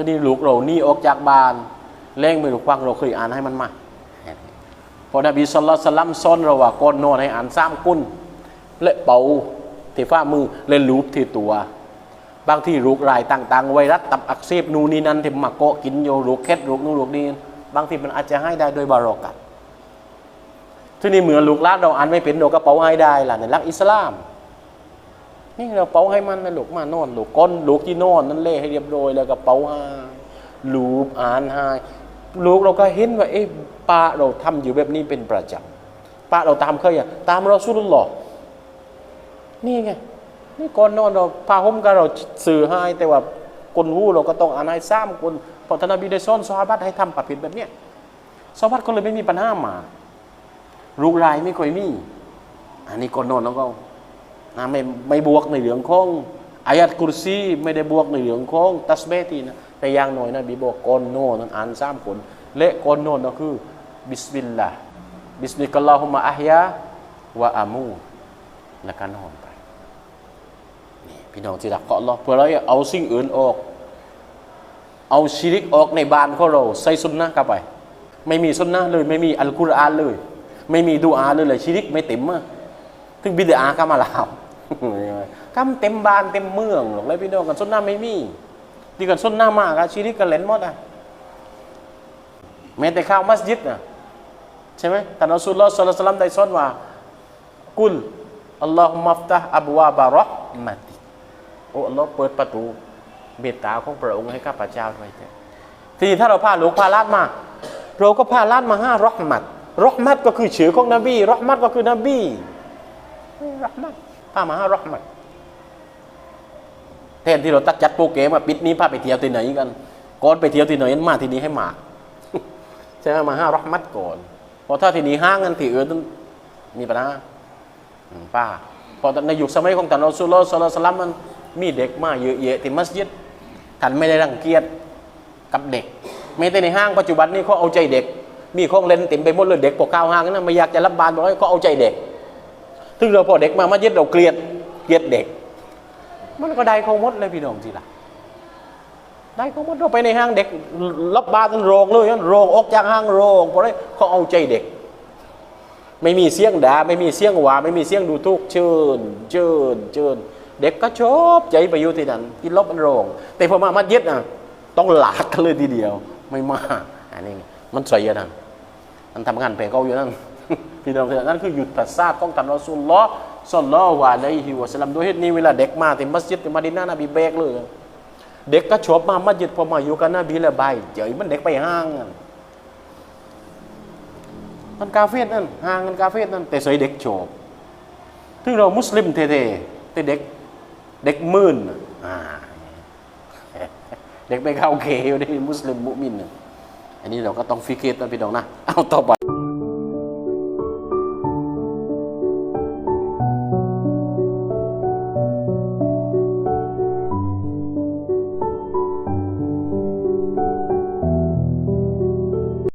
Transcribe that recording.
ทีนี้ลูกเราหนี่ออกจากบ้านเล่งไปลูกฟังเราเคยอ่านให้มันมาเพอนบีสุลต่านสลัมซ้อนเราว่าก่อนนอนให้อ่านสามกุนและเป่าที่ฝ่ามือเล่นลูบที่ตัว บางที่ลูกรายต่าง ๆ ไวรัสตับอักเสบนูนี่นั่นที่มาเกาะกินโยลูกเคสลูกนู่นลูกนี่บางทีมันอาจจะให้ได้โดยบารอกัดทีนี้เหมือนลูกลานเราอ่านไม่เป็นเราก็เป่าให้ได้ล่ะในหลักอิสลาม นี่เราเป่าให้มันนะลูกมานอนลูกก้นลูกที่นอนนั่นเละให้เรียบร้อยแล้วก็เป่าให้ลูกอ่านให้ลูกเราก็เห็นว่าเอ๊ะป้าเราทำอยู่แบบนี้เป็นประจำป้าเราตามเคยอะตามเราสุลลอฮ์นี่ไงนี่ก่อนนอนเราพาห่มกันเราสื่อให้แต่ว่าคนหู้เราก็ต้องอ่านให้ซ้ำคนพราะท่านบีได้สอนซอฮาบัตให้ทำประเภทแบบเนี้ยซอฮาบัตก็เลยไม่มีปัญหามาลูกรายไม่ค่อยมี อันนี้ก่อนนอนเราก็ นะไม่ไม่บวกในเรื่องของอายัดกุรซีไม่ได้บวกในเรื่องของตัสเบตีนะแต่อย่างน้อยนะบีบอกกอนโน่นอ่านสามคนและกอนโน่นก็คือบิสมิลลาห์บิสมิลลาฮุมะอัฮยาวะอามูแล้วก็นอนไปนี่พี่น้องที่รักก็อัลลอเพื่อเราเอาสิ่งอื่นออก เอาชิริกออกในบ้านของเราใส่สุนนะเข้าไป ไม่มีสุนนะเลยไม่มีอัลกุรอานเลย ไม่มีดูอาเลยเลยชิริกไม่เต็มอะถึงบิดาอาก็มาลาว คำเต็มบ้านเต็มเมืองหรอกเลยพี่น้องกันส้นหน้าไม่มีดีกันส้นหน้ามากอะชีริกกันเล่นหมดอะแม้แต่ข้าวมัสยิดนะใช่ไหมท่านอัสุลลอฮ์สัลลัลลอฮุอะลัยฮิวะซัลลัมได้สอนว่า กุลอัลลอฮุมัฟตะอับวาบารอห์มะติโอ้อัลลอฮ์เปิดประตูเมตตาของพระองค์ให้ข้าพเจ้าด้วยเถิดทีนี้ถ้าเราพาลูกพาลานมาเราก็พาลานมาห้ารอห์มัตรอห์มัตก็คือเชื่อของนบีรอห์มัตก็คือนบีรหมัด พามาหารหมัดแทนที่เราตัดจัดโปรแกรมมาปิดนี้พาไปเที่ยวที่ไหนกันก่อนไปเที่ยวที่ไหนมาที่นี้ให้มากใช่ไหมมาห้ารหมัดก่อนเพราะถ้าที่นี้ห้างกันที่อื่นมีปัญหาป้าเพอในยุคสมัยของท่านอัลสุลส์สลลัลสลัมมันมีเด็กมาเยอะแยะที่มัสยิดท่านไม่ได้รังเกียจกับเด็กแม้แต่ในห้างปัจจุบันนี้เขาเอาใจเด็ก มีของเล่นเต็มไปหมดเลยเด็กพวกข้าวห้างนั้นไม่อยากจะรับบานบอกให้เขาเอาใจเด็ก ถึงเราพอเด็กมามัสยิดเราเกลียดเกลียดเด็ก มันก็ได้เขาหมดเลยพี่น้องสิล่ะได้เขาหมดเราไปในห้างเด็กรับบาตนโรงเลยนั่นโรงออกจากห้างโรงเพราะอะไรเขาเอาใจเด็ก ไม่มีเสียงด่าไม่มีเสียงหวาไม่มีเสียงดูทุกข์เชิญเชิญเชิญเด็กก็ชอบใจไปอยู่ที่นั่นกินลบมันโรง แต่พอมามัสยิดอะต้องหลากกันเลยทีเดียว ไม่มาอันนี้มันใส่ยันนั่นมันทำงานแผงเขาอยู่นั่น พี่น้องนั่นคือหยุทธศาสตร์ของท่านรอซูลลอสัลลอฮุอะลัยฮิวะสลัมโดยเหตุนี้เวลาเด็กมาที่มัสยิดที่มะดีนะห์นบีเบกเลย เด็กก็ชอบมามัสยิดพอมาอยู่กันนบีละใบเจ๋ยมันเด็กไปห้างกันมันกาเฟสนั่นห้างกันกาเฟสนั่นแต่ใส่เด็กชอบถึงเรามุสลิมเท่ๆแต่เด็กเด็กมื่นอ่าเด็กไปเข้าเคอยู่ในมุสลิมมุมินอันนี้เราก็ต้องฟิกเกตนะพี่น้องนะ เอาต่อไป